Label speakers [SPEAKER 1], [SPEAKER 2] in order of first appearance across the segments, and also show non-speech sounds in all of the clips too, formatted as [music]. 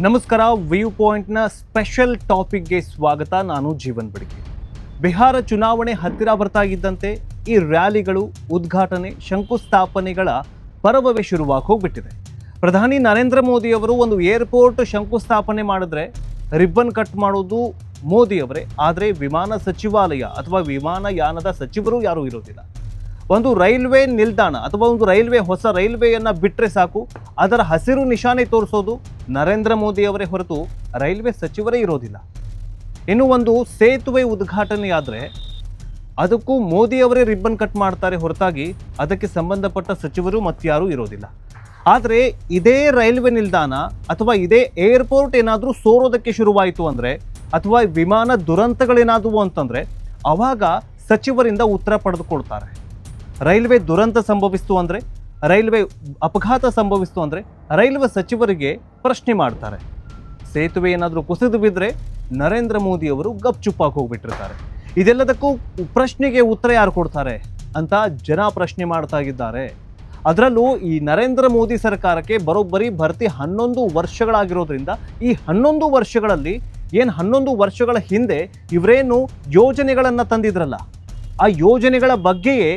[SPEAKER 1] ನಮಸ್ಕಾರ, ವ್ಯೂ ಪಾಯಿಂಟ್ನ ಸ್ಪೆಷಲ್ ಟಾಪಿಕ್ಗೆ ಸ್ವಾಗತ. ನಾನು ಜೀವನ್ ಬಡಿಗೆ. ಬಿಹಾರ ಚುನಾವಣೆ ಹತ್ತಿರ ಬರ್ತಾ ಇದ್ದಂತೆ ಈ ರ್ಯಾಲಿಗಳು, ಉದ್ಘಾಟನೆ, ಶಂಕುಸ್ಥಾಪನೆಗಳ ಪರ್ವವೇ ಶುರುವಾಗಿ ಹೋಗ್ಬಿಟ್ಟಿದೆ. ಪ್ರಧಾನಿ ನರೇಂದ್ರ ಮೋದಿ ಅವರು ಒಂದು ಏರ್ಪೋರ್ಟ್ ಶಂಕುಸ್ಥಾಪನೆ ಮಾಡಿದ್ರೆ ರಿಬ್ಬನ್ ಕಟ್ ಮಾಡೋದು ಮೋದಿ ಅವರೇ. ಆದರೆ ವಿಮಾನ ಸಚಿವಾಲಯ ಅಥವಾ ವಿಮಾನಯಾನದ ಸಚಿವರು ಯಾರೂ ಇರೋದಿಲ್ಲ. ಒಂದು ರೈಲ್ವೆ ನಿಲ್ದಾಣ ಅಥವಾ ಒಂದು ರೈಲ್ವೆ ಹೊಸ ರೈಲ್ವೆಯನ್ನು ಬಿಟ್ಟರೆ ಸಾಕು, ಅದರ ಹಸಿರು ನಿಶಾನೆ ತೋರಿಸೋದು ನರೇಂದ್ರ ಮೋದಿ ಅವರೇ ಹೊರತು ರೈಲ್ವೆ ಸಚಿವರೇ ಇರೋದಿಲ್ಲ. ಇನ್ನು ಒಂದು ಸೇತುವೆ ಉದ್ಘಾಟನೆಯಾದರೆ ಅದಕ್ಕೂ ಮೋದಿ ಅವರೇ ರಿಬ್ಬನ್ ಕಟ್ ಮಾಡ್ತಾರೆ ಹೊರತಾಗಿ ಅದಕ್ಕೆ ಸಂಬಂಧಪಟ್ಟ ಸಚಿವರು ಮತ್ತಾರೂ ಇರೋದಿಲ್ಲ. ಆದರೆ ಇದೇ ರೈಲ್ವೆ ನಿಲ್ದಾಣ ಅಥವಾ ಇದೇ ಏರ್ಪೋರ್ಟ್ ಏನಾದರೂ ಸೋರೋದಕ್ಕೆ ಶುರುವಾಯಿತು ಅಂದರೆ ಅಥವಾ ವಿಮಾನ ದುರಂತಗಳೇನಾದವು ಅಂತಂದರೆ ಅವಾಗ ಸಚಿವರಿಂದ ಉತ್ತರ ಪಡೆದುಕೊಳ್ತಾರೆ. ರೈಲ್ವೆ ದುರಂತ ಸಂಭವಿಸ್ತು ಅಂದರೆ, ರೈಲ್ವೆ ಅಪಘಾತ ಸಂಭವಿಸ್ತು ಅಂದರೆ, ರೈಲ್ವೆ ಸಚಿವರಿಗೆ ಪ್ರಶ್ನೆ ಮಾಡ್ತಾರೆ. ಸೇತುವೆ ಏನಾದರೂ ಕುಸಿದು ಬಿದ್ದರೆ ನರೇಂದ್ರ ಮೋದಿ ಅವರು ಗಪ್ಚುಪ್ಪಾಗಿ ಹೋಗ್ಬಿಟ್ಟಿರ್ತಾರೆ. ಇದೆಲ್ಲದಕ್ಕೂ ಪ್ರಶ್ನೆಗೆ ಉತ್ತರ ಯಾರು ಕೊಡ್ತಾರೆ ಅಂತ ಜನ ಪ್ರಶ್ನೆ ಮಾಡ್ತಾ ಇದ್ದಾರೆ. ಅದರಲ್ಲೂ ಈ ನರೇಂದ್ರ ಮೋದಿ ಸರ್ಕಾರಕ್ಕೆ ಬರೋಬ್ಬರಿ ಭರ್ತಿ ಹನ್ನೊಂದು ವರ್ಷಗಳಾಗಿರೋದ್ರಿಂದ, ಈ ಹನ್ನೊಂದು ವರ್ಷಗಳಲ್ಲಿ ಏನು ಹನ್ನೊಂದು ವರ್ಷಗಳ ಹಿಂದೆ ಇವರೇನು ಯೋಜನೆಗಳನ್ನು ತಂದಿದ್ರಲ್ಲ, ಆ ಯೋಜನೆಗಳ ಬಗ್ಗೆಯೇ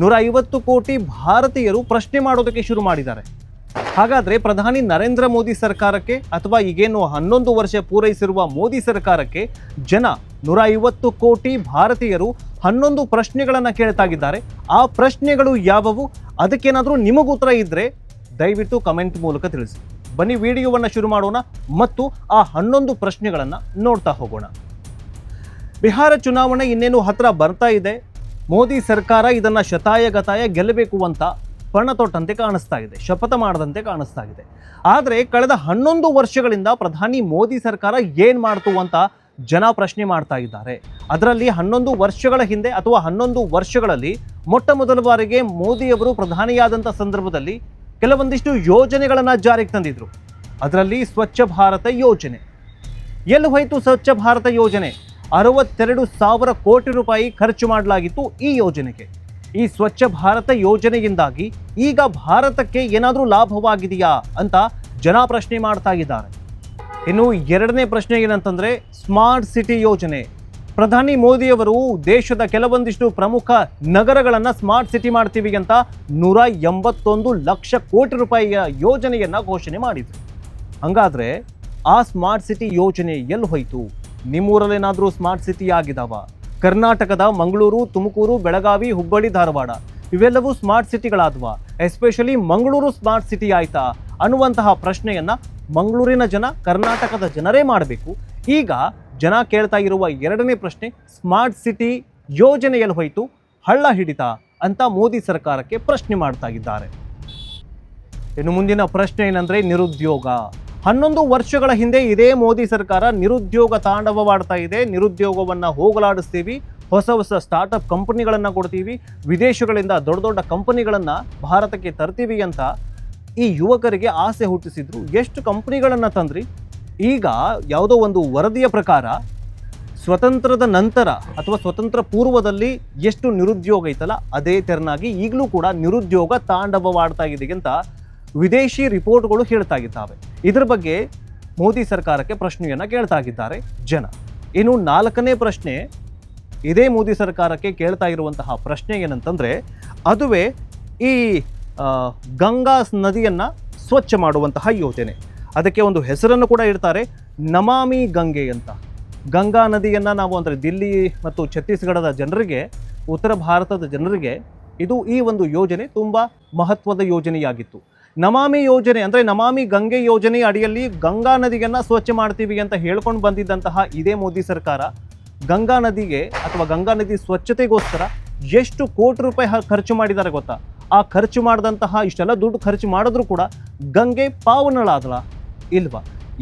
[SPEAKER 1] ನೂರ ಐವತ್ತು ಕೋಟಿ ಭಾರತೀಯರು ಪ್ರಶ್ನೆ ಮಾಡೋದಕ್ಕೆ ಶುರು ಮಾಡಿದ್ದಾರೆ. ಹಾಗಾದರೆ ಪ್ರಧಾನಿ ನರೇಂದ್ರ ಮೋದಿ ಸರ್ಕಾರಕ್ಕೆ ಅಥವಾ ಈಗೇನು ಹನ್ನೊಂದು ವರ್ಷ ಪೂರೈಸಿರುವ ಮೋದಿ ಸರ್ಕಾರಕ್ಕೆ ಜನ ನೂರ ಐವತ್ತು ಕೋಟಿ ಭಾರತೀಯರು ಹನ್ನೊಂದು ಪ್ರಶ್ನೆಗಳನ್ನು ಕೇಳ್ತಾಗಿದ್ದಾರೆ. ಆ ಪ್ರಶ್ನೆಗಳು ಯಾವುವು? ಅದಕ್ಕೇನಾದರೂ ನಿಮಗೂ ಉತ್ತರ ಇದ್ದರೆ ದಯವಿಟ್ಟು ಕಮೆಂಟ್ ಮೂಲಕ ತಿಳಿಸಿ. ಬನ್ನಿ ವಿಡಿಯೋವನ್ನು ಶುರು ಮಾಡೋಣ ಮತ್ತು ಆ ಹನ್ನೊಂದು ಪ್ರಶ್ನೆಗಳನ್ನು ನೋಡ್ತಾ ಹೋಗೋಣ. ಬಿಹಾರ ಚುನಾವಣೆ ಇನ್ನೇನು ಹತ್ರ ಬರ್ತಾ ಇದೆ. ಮೋದಿ ಸರ್ಕಾರ ಇದನ್ನು ಶತಾಯಗತಾಯ ಗೆಲ್ಲಬೇಕು ಅಂತ ಪಣ ತೊಟ್ಟಂತೆ ಕಾಣಿಸ್ತಾ ಇದೆ, ಶಪಥ ಮಾಡದಂತೆ ಕಾಣಿಸ್ತಾ ಇದೆ. ಆದರೆ ಕಳೆದ ಹನ್ನೊಂದು ವರ್ಷಗಳಿಂದ ಪ್ರಧಾನಿ ಮೋದಿ ಸರ್ಕಾರ ಏನು ಮಾಡ್ತು ಅಂತ ಜನ ಪ್ರಶ್ನೆ ಮಾಡ್ತಾ ಇದ್ದಾರೆ. ಅದರಲ್ಲಿ ಹನ್ನೊಂದು ವರ್ಷಗಳ ಹಿಂದೆ ಅಥವಾ ಹನ್ನೊಂದು ವರ್ಷಗಳಲ್ಲಿ ಮೊಟ್ಟ ಮೊದಲ ಬಾರಿಗೆ ಮೋದಿಯವರು ಪ್ರಧಾನಿಯಾದಂಥ ಸಂದರ್ಭದಲ್ಲಿ ಕೆಲವೊಂದಿಷ್ಟು ಯೋಜನೆಗಳನ್ನು ಜಾರಿಗೆ ತಂದಿದ್ರು. ಅದರಲ್ಲಿ ಸ್ವಚ್ಛ ಭಾರತ ಯೋಜನೆ. ಎಲ್ಲಿ ಹೋಯಿತು ಸ್ವಚ್ಛ ಭಾರತ ಯೋಜನೆ? ಅರವತ್ತೆರಡು ಸಾವಿರ ಕೋಟಿ ರೂಪಾಯಿ ಖರ್ಚು ಮಾಡಲಾಗಿತ್ತು ಈ ಯೋಜನೆಗೆ. ಈ ಸ್ವಚ್ಛ ಭಾರತ ಯೋಜನೆಯಿಂದಾಗಿ ಈಗ ಭಾರತಕ್ಕೆ ಏನಾದರೂ ಲಾಭವಾಗಿದೆಯಾ ಅಂತ ಜನ ಪ್ರಶ್ನೆ ಮಾಡ್ತಾ ಇದ್ದಾರೆ. ಇನ್ನು ಎರಡನೇ ಪ್ರಶ್ನೆ ಏನಂತಂದ್ರೆ ಸ್ಮಾರ್ಟ್ ಸಿಟಿ ಯೋಜನೆ. ಪ್ರಧಾನಿ ಮೋದಿಯವರು ದೇಶದ ಕೆಲವೊಂದಿಷ್ಟು ಪ್ರಮುಖ ನಗರಗಳನ್ನು ಸ್ಮಾರ್ಟ್ ಸಿಟಿ ಮಾಡ್ತೀವಿ ಅಂತ ನೂರ ಎಂಬತ್ತೊಂದು ಲಕ್ಷ ಕೋಟಿ ರೂಪಾಯಿಯ ಯೋಜನೆಯನ್ನ ಘೋಷಣೆ ಮಾಡಿದ್ರು. ಹಂಗಾದ್ರೆ ಆ ಸ್ಮಾರ್ಟ್ ಸಿಟಿ ಯೋಜನೆ ಎಲ್ಲಿ ಹೋಯ್ತು? ನಿಮ್ಮೂರಲ್ಲೇನಾದರೂ ಸ್ಮಾರ್ಟ್ ಸಿಟಿ ಆಗಿದಾವ? ಕರ್ನಾಟಕದ ಮಂಗಳೂರು, ತುಮಕೂರು, ಬೆಳಗಾವಿ, ಹುಬ್ಬಳ್ಳಿ, ಧಾರವಾಡ, ಇವೆಲ್ಲವೂ ಸ್ಮಾರ್ಟ್ ಸಿಟಿಗಳಾದ್ವಾ? ಎಸ್ಪೆಷಲಿ ಮಂಗಳೂರು ಸ್ಮಾರ್ಟ್ ಸಿಟಿ ಆಯ್ತಾ? ಅನ್ನುವಂತಹ ಪ್ರಶ್ನೆಯನ್ನ ಮಂಗಳೂರಿನ ಜನ, ಕರ್ನಾಟಕದ ಜನರೇ ಮಾಡಬೇಕು. ಈಗ ಜನ ಕೇಳ್ತಾ ಇರುವ ಎರಡನೇ ಪ್ರಶ್ನೆ, ಸ್ಮಾರ್ಟ್ ಸಿಟಿ ಯೋಜನೆಯಲ್ಲಿ ಹೋಯಿತು, ಹಳ್ಳ ಹಿಡಿತ ಅಂತ ಮೋದಿ ಸರ್ಕಾರಕ್ಕೆ ಪ್ರಶ್ನೆ ಮಾಡ್ತಾ ಇದ್ದಾರೆ. ಇನ್ನು ಮುಂದಿನ ಪ್ರಶ್ನೆ ಏನಂದ್ರೆ ನಿರುದ್ಯೋಗ. ಹನ್ನೊಂದು ವರ್ಷಗಳ ಹಿಂದೆ ಇದೇ ಮೋದಿ ಸರ್ಕಾರ ನಿರುದ್ಯೋಗ ತಾಂಡವವಾಡ್ತಾ ಇದೆ. ನಿರುದ್ಯೋಗವನ್ನು ಹೋಗಲಾಡಿಸ್ತೀವಿ. ಹೊಸ ಹೊಸ ಸ್ಟಾರ್ಟಪ್ ಕಂಪನಿಗಳನ್ನು ಕೊಡ್ತೀವಿ. ವಿದೇಶಗಳಿಂದ ದೊಡ್ಡ ದೊಡ್ಡ ಕಂಪನಿಗಳನ್ನು ಭಾರತಕ್ಕೆ ತರ್ತೀವಿ ಅಂತ ಈ ಯುವಕರಿಗೆ ಆಸೆ ಹುಟ್ಟಿಸಿದ್ರು. ಎಷ್ಟು ಕಂಪನಿಗಳನ್ನು ತಂದ್ರಿ? ಈಗ ಯಾವುದೋ ಒಂದು ವರದಿಯ ಪ್ರಕಾರ ಸ್ವತಂತ್ರದ ನಂತರ ಅಥವಾ ಸ್ವತಂತ್ರ ಪೂರ್ವದಲ್ಲಿ ಎಷ್ಟು ನಿರುದ್ಯೋಗ ಐತಲ್ಲ, ಅದೇ ತೆರನಾಗಿ ಈಗಲೂ ಕೂಡ ನಿರುದ್ಯೋಗ ತಾಂಡವವಾಡ್ತಾ ಇದೆ ಅಂತ ವಿದೇಶಿ ರಿಪೋರ್ಟ್ಗಳು ಹೇಳ್ತಾ ಇದ್ದಾವೆ ಇದರ ಬಗ್ಗೆ ಮೋದಿ ಸರ್ಕಾರಕ್ಕೆ ಪ್ರಶ್ನೆಯನ್ನು ಕೇಳ್ತಾ ಇದ್ದಾರೆ ಜನ. ಇನ್ನು ನಾಲ್ಕನೇ ಪ್ರಶ್ನೆ, ಇದೇ ಮೋದಿ ಸರ್ಕಾರಕ್ಕೆ ಕೇಳ್ತಾ ಇರುವಂತಹ ಪ್ರಶ್ನೆ ಏನಂತಂದರೆ, ಅದುವೇ ಈ ಗಂಗಾ ನದಿಯನ್ನು ಸ್ವಚ್ಛ ಮಾಡುವಂತಹ ಯೋಜನೆ. ಅದಕ್ಕೆ ಒಂದು ಹೆಸರನ್ನು ಕೂಡ ಇಡ್ತಾರೆ, ನಮಾಮಿ ಗಂಗೆ ಅಂತ. ಗಂಗಾ ನದಿಯನ್ನು ನಾವು ಅಂದರೆ ದಿಲ್ಲಿ ಮತ್ತು ಛತ್ತೀಸ್ಗಢದ ಜನರಿಗೆ, ಉತ್ತರ ಭಾರತದ ಜನರಿಗೆ ಇದು ಈ ಒಂದು ಯೋಜನೆ ತುಂಬ ಮಹತ್ವದ ಯೋಜನೆಯಾಗಿತ್ತು. ನಮಾಮಿ ಯೋಜನೆ ಅಂದರೆ ನಮಾಮಿ ಗಂಗೆ ಯೋಜನೆ ಅಡಿಯಲ್ಲಿ ಗಂಗಾ ನದಿಯನ್ನ ಸ್ವಚ್ಛ ಮಾಡ್ತೀವಿ ಅಂತ ಹೇಳ್ಕೊಂಡು ಬಂದಿದ್ದಂತಹ ಇದೇ ಮೋದಿ ಸರ್ಕಾರ, ಗಂಗಾ ನದಿಗೆ ಅಥವಾ ಗಂಗಾ ನದಿ ಸ್ವಚ್ಛತೆಗೋಸ್ಕರ ಎಷ್ಟು ಕೋಟಿ ರೂಪಾಯಿ ಖರ್ಚು ಮಾಡಿದ್ದಾರೆ ಗೊತ್ತಾ? ಆ ಖರ್ಚು ಮಾಡಿದಂತಹ ಇಷ್ಟೆಲ್ಲ ದುಡ್ಡು ಖರ್ಚು ಮಾಡಿದ್ರು ಕೂಡ ಗಂಗೆ ಪಾವನಳಾದಳ ಇಲ್ವಾ?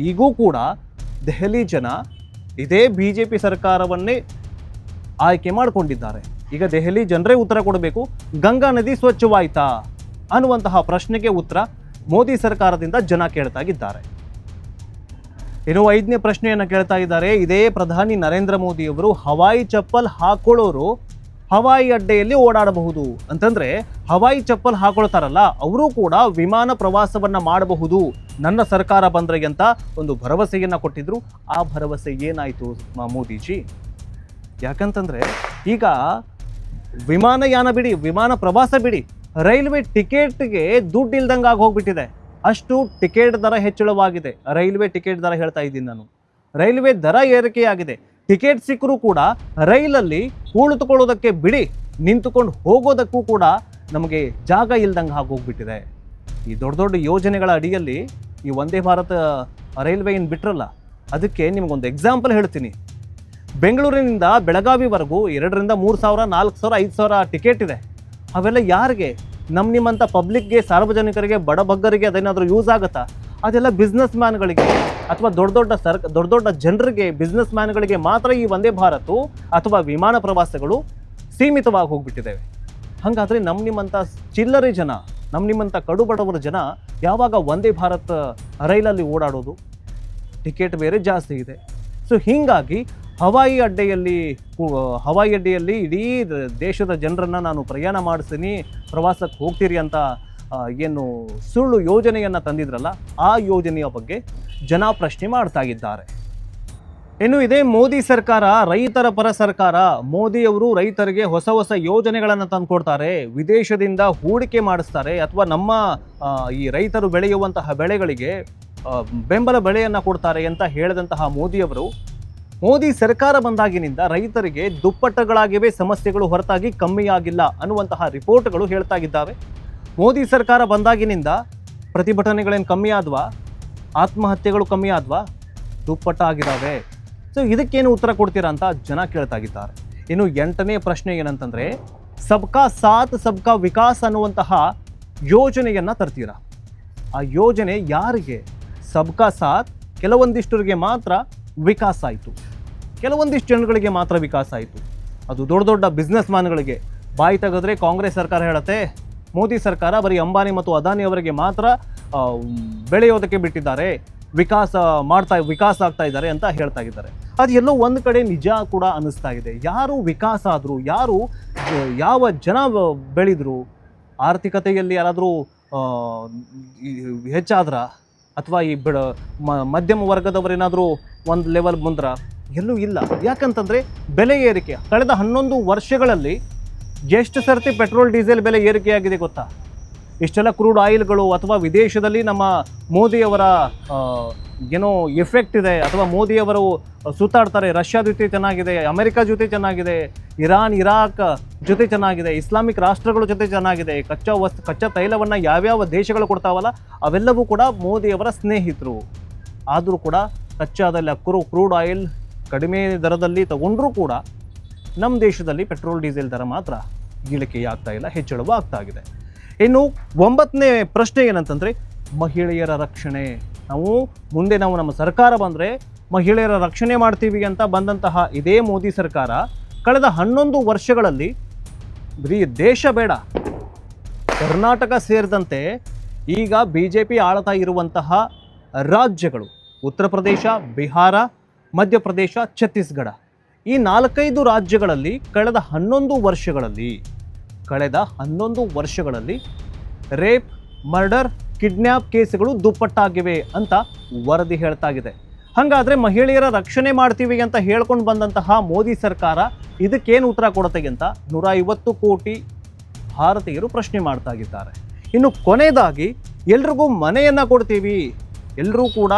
[SPEAKER 1] ಈಗೂ ಕೂಡ ದೆಹಲಿ ಜನ ಇದೇ ಬಿ ಜೆ ಪಿ ಸರ್ಕಾರವನ್ನೇ ಆಯ್ಕೆ ಮಾಡಿಕೊಂಡಿದ್ದಾರೆ. ಈಗ ದೆಹಲಿ ಜನರೇ ಉತ್ತರ ಕೊಡಬೇಕು, ಗಂಗಾ ನದಿ ಸ್ವಚ್ಛವಾಯ್ತಾ? ಅನ್ನುವಂತಹ ಪ್ರಶ್ನೆಗೆ ಉತ್ತರ ಮೋದಿ ಸರ್ಕಾರದಿಂದ ಜನ ಕೇಳ್ತಾಗಿದ್ದಾರೆ. ಇನ್ನು ಐದನೇ ಪ್ರಶ್ನೆಯನ್ನು ಕೇಳ್ತಾ ಇದ್ದಾರೆ. ಇದೇ ಪ್ರಧಾನಿ ನರೇಂದ್ರ ಮೋದಿ ಅವರು ಹವಾಯಿ ಚಪ್ಪಲ್ ಹಾಕೊಳ್ಳೋರು ಹವಾಯಿ ಅಡ್ಡೆಯಲ್ಲಿ ಓಡಾಡಬಹುದು. ಅಂತಂದ್ರೆ ಹವಾಯಿ ಚಪ್ಪಲ್ ಹಾಕೊಳ್ತಾರಲ್ಲ, ಅವರು ಕೂಡ ವಿಮಾನ ಪ್ರವಾಸವನ್ನ ಮಾಡಬಹುದು. ನನ್ನ ಸರ್ಕಾರ ಬಂದ್ರೆ ಅಂತ ಒಂದು ಭರವಸೆಯನ್ನ ಕೊಟ್ಟಿದ್ರು. ಆ ಭರವಸೆ ಏನಾಯ್ತು ಮೋದಿಜಿ? ಯಾಕಂತಂದ್ರೆ ಈಗ ವಿಮಾನಯಾನ ಬಿಡಿ, ವಿಮಾನ ಪ್ರವಾಸ ಬಿಡಿ. ರೈಲ್ವೆ ಟಿಕೆಟ್ಗೆ ದುಡ್ಡು ಇಲ್ದಂಗೆ ಆಗಿ ಹೋಗ್ಬಿಟ್ಟಿದೆ ಅಷ್ಟು ಟಿಕೆಟ್ ದರ ಹೆಚ್ಚಳವಾಗಿದೆ. ರೈಲ್ವೆ ಟಿಕೆಟ್ ದರ ಹೇಳ್ತಾ ಇದ್ದೀನಿ ನಾನು. ರೈಲ್ವೆ ದರ ಏರಿಕೆಯಾಗಿದೆ. ಟಿಕೆಟ್ ಸಿಕ್ಕರೂ ಕೂಡ ರೈಲಲ್ಲಿ ಕುಳಿತುಕೊಳ್ಳೋದಕ್ಕೆ ಬಿಡಿ, ನಿಂತುಕೊಂಡು ಹೋಗೋದಕ್ಕೂ ಕೂಡ ನಮಗೆ ಜಾಗ ಇಲ್ದಂಗೆ ಆಗೋಗ್ಬಿಟ್ಟಿದೆ. ಈ ದೊಡ್ಡ ದೊಡ್ಡ ಯೋಜನೆಗಳ ಅಡಿಯಲ್ಲಿ ಈ ವಂದೇ ಭಾರತ ರೈಲ್ವೆ ಏನು ಬಿಟ್ರಲ್ಲ, ಅದಕ್ಕೆ ನಿಮಗೊಂದು ಎಕ್ಸಾಂಪಲ್ ಹೇಳ್ತೀನಿ. ಬೆಂಗಳೂರಿನಿಂದ ಬೆಳಗಾವಿವರೆಗೂ ಎರಡರಿಂದ ಮೂರು ಸಾವಿರ, ನಾಲ್ಕು ಸಾವಿರ, ಐದು ಸಾವಿರ ಟಿಕೆಟ್ ಇದೆ. ಅವೆಲ್ಲ ಯಾರಿಗೆ? ನಮ್ಮ ನಿಮ್ಮಂಥ ಪಬ್ಲಿಕ್ಗೆ ಸಾರ್ವಜನಿಕರಿಗೆ ಬಡಬಗ್ಗರಿಗೆ ಅದೇನಾದರೂ ಯೂಸ್ ಆಗುತ್ತಾ? ಅದೆಲ್ಲ ಬಿಸ್ನೆಸ್ ಮ್ಯಾನ್ಗಳಿಗೆ ಅಥವಾ ದೊಡ್ಡ ದೊಡ್ಡ ಸರ್ ದೊಡ್ಡ ದೊಡ್ಡ ಜನರಿಗೆ ಬಿಸ್ನೆಸ್ ಮ್ಯಾನ್ಗಳಿಗೆ ಮಾತ್ರ ಈ ವಂದೇ ಭಾರತು ಅಥವಾ ವಿಮಾನ ಪ್ರವಾಸಗಳು ಸೀಮಿತವಾಗಿ ಹೋಗ್ಬಿಟ್ಟಿದ್ದೇವೆ. ಹಾಗಾದರೆ ನಮ್ಮ ನಿಮ್ಮಂಥ ಚಿಲ್ಲರೆ ಜನ ನಮ್ಮ ನಿಮ್ಮಂಥ ಕಡು ಬಡವರ ಜನ ಯಾವಾಗ ವಂದೇ ಭಾರತ್ ರೈಲಲ್ಲಿ ಓಡಾಡೋದು? ಟಿಕೆಟ್ ಬೇರೆ ಜಾಸ್ತಿ ಇದೆ. ಸೊ ಹೀಗಾಗಿ ಹವಾಯಿ ಅಡ್ಡೆಯಲ್ಲಿ ಹವಾಯಿ ಅಡ್ಡೆಯಲ್ಲಿ ಇಡೀ ದೇಶದ ಜನರನ್ನು ನಾನು ಪ್ರಯಾಣ ಮಾಡಿಸ್ತೀನಿ, ಪ್ರವಾಸಕ್ಕೆ ಹೋಗ್ತೀರಿ ಅಂತ ಏನು ಸುಳ್ಳು ಯೋಜನೆಯನ್ನು ತಂದಿದ್ರಲ್ಲ, ಆ ಯೋಜನೆಯ ಬಗ್ಗೆ ಜನ ಪ್ರಶ್ನೆ ಮಾಡ್ತಾ ಇದ್ದಾರೆ. ಇನ್ನು ಇದೇ ಮೋದಿ ಸರ್ಕಾರ, ರೈತರ ಪರ ಸರ್ಕಾರ, ಮೋದಿಯವರು ರೈತರಿಗೆ ಹೊಸ ಹೊಸ ಯೋಜನೆಗಳನ್ನು ತಂದುಕೊಡ್ತಾರೆ, ವಿದೇಶದಿಂದ ಹೂಡಿಕೆ ಮಾಡಿಸ್ತಾರೆ, ಅಥವಾ ನಮ್ಮ ಈ ರೈತರು ಬೆಳೆಯುವಂತಹ ಬೆಳೆಗಳಿಗೆ ಬೆಂಬಲ ಬೆಳೆಯನ್ನು ಕೊಡ್ತಾರೆ ಅಂತ ಹೇಳಿದಂತಹ ಮೋದಿಯವರು ಮೋದಿ ಸರ್ಕಾರ ಬಂದಾಗಿನಿಂದ ರೈತರಿಗೆ ದುಪ್ಪಟ್ಟಗಳಾಗಿವೆ, ಸಮಸ್ಯೆಗಳು ಹೊರತಾಗಿ ಕಮ್ಮಿಯಾಗಿಲ್ಲ ಅನ್ನುವಂತಹ ರಿಪೋರ್ಟ್ಗಳು ಹೇಳ್ತಾ ಇದ್ದಾವೆ. ಮೋದಿ ಸರ್ಕಾರ ಬಂದಾಗಿನಿಂದ ಪ್ರತಿಭಟನೆಗಳೇನು ಕಮ್ಮಿ ಆದ್ವಾ? ಆತ್ಮಹತ್ಯೆಗಳು ಕಮ್ಮಿ ಆದ್ವಾ? ದುಪ್ಪಟ್ಟ ಆಗಿದ್ದಾವೆ ಸೊ, ಇದಕ್ಕೇನು ಉತ್ತರ ಕೊಡ್ತೀರಾ ಅಂತ ಜನ ಕೇಳ್ತಾಗಿದ್ದಾರೆ ಇನ್ನು ಎಂಟನೇ ಪ್ರಶ್ನೆ ಏನಂತಂದರೆ, ಸಬ್ಕಾ ಸಾತ್ ಸಬ್ಕಾ ವಿಕಾಸ್ ಅನ್ನುವಂತಹ ಯೋಜನೆಯನ್ನು ತರ್ತೀರಾ? ಆ ಯೋಜನೆ ಯಾರಿಗೆ? ಸಬ್ಕಾ ಸಾತ್ ಕೆಲವೊಂದಿಷ್ಟರಿಗೆ ಮಾತ್ರ ವಿಕಾಸ ಆಯಿತು ಕೆಲವೊಂದಿಷ್ಟು ಜನಗಳಿಗೆ ಮಾತ್ರ ವಿಕಾಸ ಆಯಿತು ಅದು ದೊಡ್ಡ ದೊಡ್ಡ ಬಿಸ್ನೆಸ್ ಮ್ಯಾನ್ಗಳಿಗೆ ಬಾಯಿ ತೆಗೆದ್ರೆ ಕಾಂಗ್ರೆಸ್ ಸರ್ಕಾರ ಹೇಳುತ್ತೆ, ಮೋದಿ ಸರ್ಕಾರ ಬರೀ ಅಂಬಾನಿ ಮತ್ತು ಅದಾನಿ ಅವರಿಗೆ ಮಾತ್ರ ಬೆಳೆಯೋದಕ್ಕೆ ಬಿಟ್ಟಿದ್ದಾರೆ. ವಿಕಾಸ ಮಾಡ್ತಾ, ವಿಕಾಸ ಆಗ್ತಾ ಇದ್ದಾರೆ ಅಂತ ಹೇಳ್ತಾ ಇದ್ದಾರೆ. ಅದು ಎಲ್ಲೋ ಒಂದು ಕಡೆ ನಿಜ ಕೂಡ ಅನ್ನಿಸ್ತಾ ಇದೆ. ಯಾರು ವಿಕಾಸ ಆದರೂ, ಯಾರು ಯಾವ ಜನ ಬೆಳೆದ್ರು, ಆರ್ಥಿಕತೆಯಲ್ಲಿ ಯಾರಾದರೂ ಹೆಚ್ಚಾದ್ರ, ಅಥವಾ ಈ ಬಿಡ ಮಧ್ಯಮ ವರ್ಗದವರೇನಾದರೂ ಒಂದು ಲೆವೆಲ್ ಮುಂದ್ರ ಎಲ್ಲೂ ಇಲ್ಲ. ಯಾಕಂತಂದರೆ ಬೆಲೆ ಏರಿಕೆ. ಕಳೆದ ಹನ್ನೊಂದು ವರ್ಷಗಳಲ್ಲಿ ಎಷ್ಟು ಸರ್ತಿ ಪೆಟ್ರೋಲ್, ಡೀಸೆಲ್ ಬೆಲೆ ಏರಿಕೆಯಾಗಿದೆ ಗೊತ್ತಾ? ಇಷ್ಟೆಲ್ಲ ಕ್ರೂಡ್ ಆಯಿಲ್ಗಳು ಅಥವಾ ವಿದೇಶದಲ್ಲಿ ನಮ್ಮ ಮೋದಿಯವರ ಏನೋ ಎಫೆಕ್ಟ್ ಇದೆ ಅಥವಾ ಮೋದಿಯವರು ಸುತ್ತಾಡ್ತಾರೆ, ರಷ್ಯಾ ಜೊತೆ ಚೆನ್ನಾಗಿದೆ, ಅಮೆರಿಕ ಜೊತೆ ಚೆನ್ನಾಗಿದೆ, ಇರಾನ್, ಇರಾಕ್ ಜೊತೆ ಚೆನ್ನಾಗಿದೆ, ಇಸ್ಲಾಮಿಕ್ ರಾಷ್ಟ್ರಗಳ ಜೊತೆ ಚೆನ್ನಾಗಿದೆ, ಕಚ್ಚಾ ವಸ್ತು, ಕಚ್ಚಾ ತೈಲವನ್ನು ಯಾವ್ಯಾವ ದೇಶಗಳು ಕೊಡ್ತಾವಲ್ಲ, ಅವೆಲ್ಲವೂ ಕೂಡ ಮೋದಿಯವರ ಸ್ನೇಹಿತರು. ಆದರೂ ಕೂಡ ಕಚ್ಚಾದಲ್ಲಿ ಅಕ್ಕರು ಕ್ರೂಡ್ ಆಯಿಲ್ ಕಡಿಮೆ ದರದಲ್ಲಿ ತಗೊಂಡರೂ ಕೂಡ ನಮ್ಮ ದೇಶದಲ್ಲಿ ಪೆಟ್ರೋಲ್, ಡೀಸೆಲ್ ದರ ಮಾತ್ರ ಇಳಿಕೆಯಾಗ್ತಾ ಇಲ್ಲ ಹೆಚ್ಚಳವೂ ಆಗ್ತಾ ಇದೆ ಇನ್ನು ಒಂಬತ್ತನೇ ಪ್ರಶ್ನೆ ಏನಂತಂದರೆ, ಮಹಿಳೆಯರ ರಕ್ಷಣೆ. ನಾವು ಮುಂದೆ ನಾವು ನಮ್ಮ ಸರ್ಕಾರ ಬಂದರೆ ಮಹಿಳೆಯರ ರಕ್ಷಣೆ ಮಾಡ್ತೀವಿ ಅಂತ ಬಂದಂತಹ ಇದೇ ಮೋದಿ ಸರ್ಕಾರ ಕಳೆದ ಹನ್ನೊಂದು ವರ್ಷಗಳಲ್ಲಿ ಬರೀ ದೇಶ ಬೇಡ, ಕರ್ನಾಟಕ ಸೇರಿದಂತೆ ಈಗ ಬಿ ಜೆ ಪಿ ಆಳ್ತಾ ಇರುವಂತಹ ರಾಜ್ಯಗಳು ಉತ್ತರ ಪ್ರದೇಶ, ಬಿಹಾರ ಮಧ್ಯಪ್ರದೇಶ ಛತ್ತೀಸ್ಗಢ. ಈ ನಾಲ್ಕೈದು ರಾಜ್ಯಗಳಲ್ಲಿ ಕಳೆದ ಹನ್ನೊಂದು ವರ್ಷಗಳಲ್ಲಿ, ಕಳೆದ ಹನ್ನೊಂದು ವರ್ಷಗಳಲ್ಲಿ ರೇಪ್, ಮರ್ಡರ್ ಕಿಡ್ನ್ಯಾಪ್ ಕೇಸ್ಗಳು ದುಪ್ಪಟ್ಟಾಗಿವೆ ಅಂತ ವರದಿ ಹೇಳ್ತಾಗಿದೆ. ಹಾಗಾದ್ರೆ ಮಹಿಳೆಯರ ರಕ್ಷಣೆ ಮಾಡ್ತೀವಿ ಅಂತ ಹೇಳ್ಕೊಂಡು ಬಂದಂತಹ ಮೋದಿ ಸರ್ಕಾರ ಇದಕ್ಕೇನು ಉತ್ತರ ಕೊಡುತ್ತೆ ಅಂತ ನೂರ ಐವತ್ತು ಕೋಟಿ ಭಾರತೀಯರು ಪ್ರಶ್ನೆ ಮಾಡ್ತಾ ಇದ್ದಾರೆ. ಇನ್ನು ಕೊನೆಯದಾಗಿ ಎಲ್ರಿಗೂ ಮನೆಯನ್ನು ಕೊಡ್ತೀವಿ. ಎಲ್ಲರೂ ಕೂಡ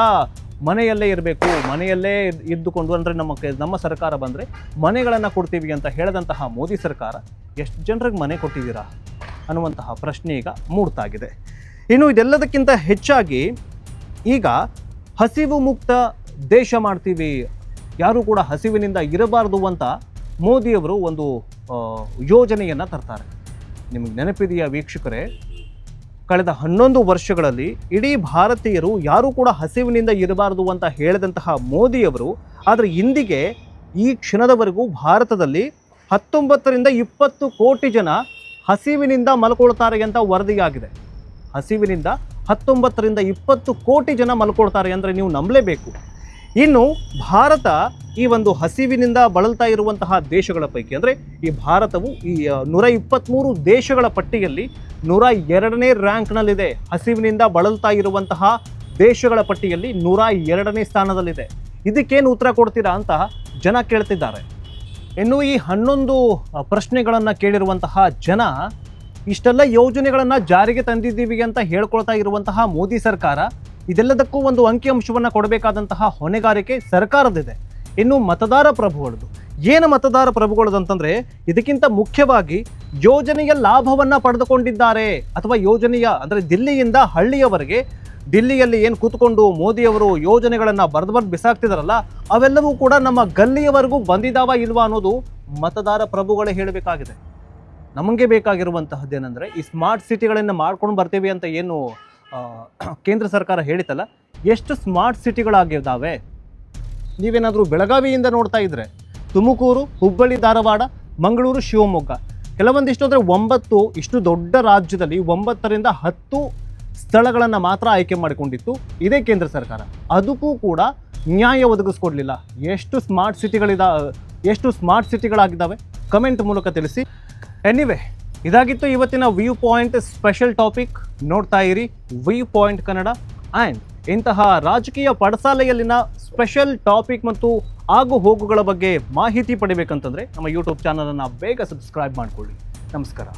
[SPEAKER 1] ಮನೆಯಲ್ಲೇ ಇರಬೇಕು, ಮನೆಯಲ್ಲೇ ಇದ್ದುಕೊಂಡು ಅಂದರೆ ನಮ್ಮ ನಮ್ಮ ಸರ್ಕಾರ ಬಂದರೆ ಮನೆಗಳನ್ನು ಕೊಡ್ತೀವಿ ಅಂತ ಹೇಳಿದಂತಹ ಮೋದಿ ಸರ್ಕಾರ, ಎಷ್ಟು ಜನರಿಗೆ ಮನೆ ಕೊಟ್ಟಿದ್ದೀರಾ ಅನ್ನುವಂತಹ ಪ್ರಶ್ನೆ ಈಗ ಮೂಡ್ತಾಗಿದೆ. ಇನ್ನು ಇದೆಲ್ಲದಕ್ಕಿಂತ ಹೆಚ್ಚಾಗಿ ಈಗ ಹಸಿವು ಮುಕ್ತ ದೇಶ ಮಾಡ್ತೀವಿ, ಯಾರೂ ಕೂಡ ಹಸಿವಿನಿಂದ ಇರಬಾರ್ದು ಅಂತ ಮೋದಿಯವರು ಒಂದು ಯೋಜನೆಯನ್ನು ತರ್ತಾರೆ. ನಿಮಗೆ ನೆನಪಿದೆಯಾ ವೀಕ್ಷಕರೇ? ಕಳೆದ ಹನ್ನೊಂದು ವರ್ಷಗಳಲ್ಲಿ ಇಡೀ ಭಾರತೀಯರು ಯಾರೂ ಕೂಡ ಹಸಿವಿನಿಂದ ಇರಬಾರದು ಅಂತ ಹೇಳಿದಂತಹ ಮೋದಿಯವರು, ಆದರೆ ಇಂದಿಗೆ ಈ ಕ್ಷಣದವರೆಗೂ ಭಾರತದಲ್ಲಿ ಹತ್ತೊಂಬತ್ತರಿಂದ ಇಪ್ಪತ್ತು ಕೋಟಿ ಜನ ಹಸಿವಿನಿಂದ ಮಲ್ಕೊಳ್ತಾರೆ ಅಂತ ವರದಿಯಾಗಿದೆ. ಹಸಿವಿನಿಂದ ಹತ್ತೊಂಬತ್ತರಿಂದ ಇಪ್ಪತ್ತು ಕೋಟಿ ಜನ ಮಲ್ಕೊಳ್ತಾರೆ ಅಂದರೆ ನೀವು ನಂಬಲೇಬೇಕು. ಇನ್ನು ಭಾರತ ಈ ಒಂದು ಹಸಿವಿನಿಂದ ಬಳಲ್ತಾ ಇರುವಂತಹ ದೇಶಗಳ ಪೈಕಿ, ಅಂದರೆ ಈ ಭಾರತವು ಈ ನೂರ ಇಪ್ಪತ್ತ್ಮೂರು ದೇಶಗಳ ಪಟ್ಟಿಯಲ್ಲಿ ನೂರ ಎರಡನೇ ರ್ಯಾಂಕ್ನಲ್ಲಿದೆ. ಹಸಿವಿನಿಂದ ಬಳಲ್ತಾ ಇರುವಂತಹ ದೇಶಗಳ ಪಟ್ಟಿಯಲ್ಲಿ ನೂರ ಎರಡನೇ ಸ್ಥಾನದಲ್ಲಿದೆ. ಇದಕ್ಕೇನು ಉತ್ತರ ಕೊಡ್ತೀರಾ ಅಂತ ಜನ ಕೇಳ್ತಿದ್ದಾರೆ. ಇನ್ನು ಈ ಹನ್ನೊಂದು ಪ್ರಶ್ನೆಗಳನ್ನು ಕೇಳಿರುವಂತಹ ಜನ, ಇಷ್ಟೆಲ್ಲ ಯೋಜನೆಗಳನ್ನು ಜಾರಿಗೆ ತಂದಿದ್ದೀವಿ ಅಂತ ಹೇಳ್ಕೊಳ್ತಾ ಇರುವಂತಹ ಮೋದಿ ಸರ್ಕಾರ ಇದೆಲ್ಲದಕ್ಕೂ ಒಂದು ಅಂಕಿಅಂಶವನ್ನು ಕೊಡಬೇಕಾದಂತಹ ಹೊಣೆಗಾರಿಕೆ ಸರ್ಕಾರದಿದೆ ಇನ್ನು ಮತದಾರ ಪ್ರಭುಗಳದು ಏನು ಮತದಾರ ಪ್ರಭುಗಳದು ಅಂತಂದರೆ ಇದಕ್ಕಿಂತ ಮುಖ್ಯವಾಗಿ ಯೋಜನೆಯ ಲಾಭವನ್ನು ಪಡೆದುಕೊಂಡಿದ್ದಾರೆ. ಅಥವಾ ಯೋಜನೆಯ, ಅಂದರೆ ದಿಲ್ಲಿಯಿಂದ ಹಳ್ಳಿಯವರೆಗೆ ದಿಲ್ಲಿಯಲ್ಲಿ ಏನು ಕೂತ್ಕೊಂಡು ಮೋದಿಯವರು ಯೋಜನೆಗಳನ್ನು ಬರೆದು ಬರೆದು ಬಿಸಾಕ್ತಿದಾರಲ್ಲ, ಅವೆಲ್ಲವೂ ಕೂಡ ನಮ್ಮ ಗಲ್ಲಿಯವರೆಗೂ ಬಂದಿದ್ದಾವ ಇಲ್ವಾ ಅನ್ನೋದು ಮತದಾರ ಪ್ರಭುಗಳೇ ಹೇಳಬೇಕಾಗಿದೆ. ನಮಗೆ ಬೇಕಾಗಿರುವಂತಹದ್ದೇನೆಂದರೆ, ಈ ಸ್ಮಾರ್ಟ್ ಸಿಟಿಗಳನ್ನು ಮಾಡ್ಕೊಂಡು ಬರ್ತೀವಿ ಅಂತ ಏನು [clears throat] ಕೇಂದ್ರ ಸರ್ಕಾರ ಹೇಳಿತಲ್ಲ ಎಷ್ಟು ಸ್ಮಾರ್ಟ್ ಸಿಟಿಗಳಾಗಿದ್ದಾವೆ? ನೀವೇನಾದರೂ ಬೆಳಗಾವಿಯಿಂದ ನೋಡ್ತಾ ಇದ್ರೆ, ತುಮಕೂರು, ಹುಬ್ಬಳ್ಳಿ, ಧಾರವಾಡ, ಮಂಗಳೂರು, ಶಿವಮೊಗ್ಗ, ಕೆಲವೊಂದಿಷ್ಟು ಅಂದರೆ ಒಂಬತ್ತು, ಇಷ್ಟು ದೊಡ್ಡ ರಾಜ್ಯದಲ್ಲಿ ಒಂಬತ್ತರಿಂದ ಹತ್ತು ಸ್ಥಳಗಳನ್ನು ಮಾತ್ರ ಆಯ್ಕೆ ಮಾಡಿಕೊಂಡಿತ್ತು ಇದೇ ಕೇಂದ್ರ ಸರ್ಕಾರ. ಅದಕ್ಕೂ ಕೂಡ ನ್ಯಾಯ ಒದಗಿಸ್ಕೊಡ್ಲಿಲ್ಲ. ಎಷ್ಟು ಸ್ಮಾರ್ಟ್ ಸಿಟಿಗಳಿದ, ಎಷ್ಟು ಸ್ಮಾರ್ಟ್ ಸಿಟಿಗಳಾಗಿದ್ದಾವೆ? ಕಮೆಂಟ್ ಮೂಲಕ ತಿಳಿಸಿ. ಎನಿವೆ ಇದಾಗಿತ್ತು ಇವತ್ತಿನ ವ್ಯೂ ಪಾಯಿಂಟ್ ಸ್ಪೆಷಲ್ ಟಾಪಿಕ್ ನೋಡ್ತಾ ಇರಿ. ವಿ ಪಾಯಿಂಟ್ ಕನ್ನಡ ಆ್ಯಂಡ್ ಇಂತಹ ರಾಜಕೀಯ ಪಡಸಾಲೆಯಲ್ಲಿನ ಸ್ಪೆಷಲ್ ಟಾಪಿಕ್ ಮತ್ತು ಆಗು ಹೋಗುಗಳ ಬಗ್ಗೆ ಮಾಹಿತಿ ಪಡಿಬೇಕಂತಂದರೆ ನಮ್ಮ ಯೂಟ್ಯೂಬ್ ಚಾನಲನ್ನು ಬೇಗ ಸಬ್ಸ್ಕ್ರೈಬ್ ಮಾಡಿಕೊಳ್ಳಿ. ನಮಸ್ಕಾರ.